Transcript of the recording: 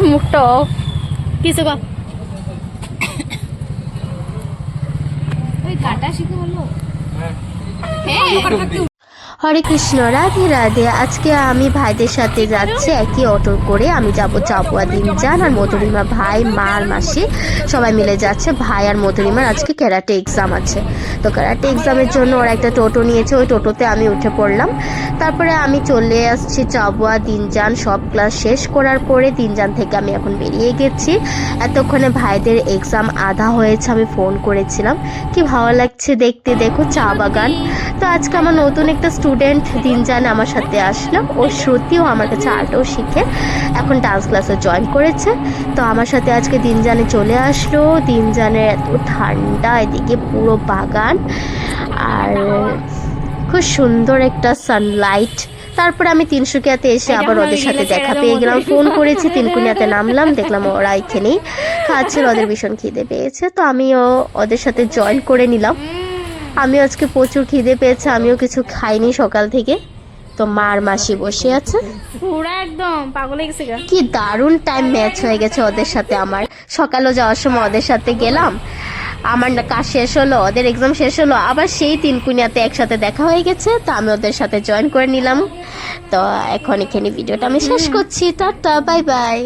মুখটা হ্যাঁ হরে কৃষ্ণ, রাধে রাধে। আজকে আমি ভাইদের সাথে যাচ্ছি একই অটো করে। আমি যাব চাপুয়া দিনজান আর মধুরিমা ভাই মা মাসি, সবাই মিলে যাচ্ছে। ভাই আর মধুরিমার আজকে ক্যারাটে এক্সাম আছে। তো ক্যারাটে এক্সামের জন্য ওরা একটা টোটো নিয়েছে, ওই টোটোতে আমি উঠে পড়লাম। তারপরে আমি চলে আসছি চাবুয়া দিনজান সব ক্লাস শেষ করার পরে দিনজান থেকে আমি এখন বেরিয়ে গেছি। এতক্ষণে ভাইদের এক্সাম আধা হয়েছে, আমি ফোন করেছিলাম। কি ভালো লাগছে দেখতে, দেখো চা বাগান। তো আজকে আমার নতুন একটা স্টুডেন্ট দিনজান আমার সাথে আসলো। ও শ্রুতিও আমার কাছে আর্টও শিখে এখন ডান্স ক্লাসে জয়েন করেছে। তো আমার সাথে আজকে দিনজানে চলে আসলো। দিনজানের এত ঠান্ডা, এদিকে পুরো বাগান। আর খুব সুন্দর একটা সানলাইট তারপরে আমি তিনসুকিয়াতে এসে আবার ওদের সাথে দেখা পেয়ে গেলাম ফোন করেছি তিনকুনিয়াতে নামলাম দেখলাম ওরা এখানেই খাচ্ছিল ওদের ভীষণ খিদে পেয়েছে। তো আমিও ওদের সাথে জয়েন করে নিলাম। আমি আজকে প্রচুর খিদে পেয়েছে আমিও কিছু খাইনি সকাল থেকে। তো মার মাসি বসে আছে। পুরা একদম পাগল হয়ে গেছে কি দারুণ টাইম ম্যাচ হয়ে গেছে ওদের সাথে আমার। সকালেও যাওয়ার সময় ওদের সাথে গেলাম। আমার না কাজ শেষ হলো ওদের এক্সাম শেষ হলো আবার সেই তিন কুনিয়াতে একসাথে দেখা হয়ে গেছে তো আমি ওদের সাথে জয়েন করে নিলাম। তো এখন এখানে ভিডিওটা আমি শেষ করছি টাটা বাই বাই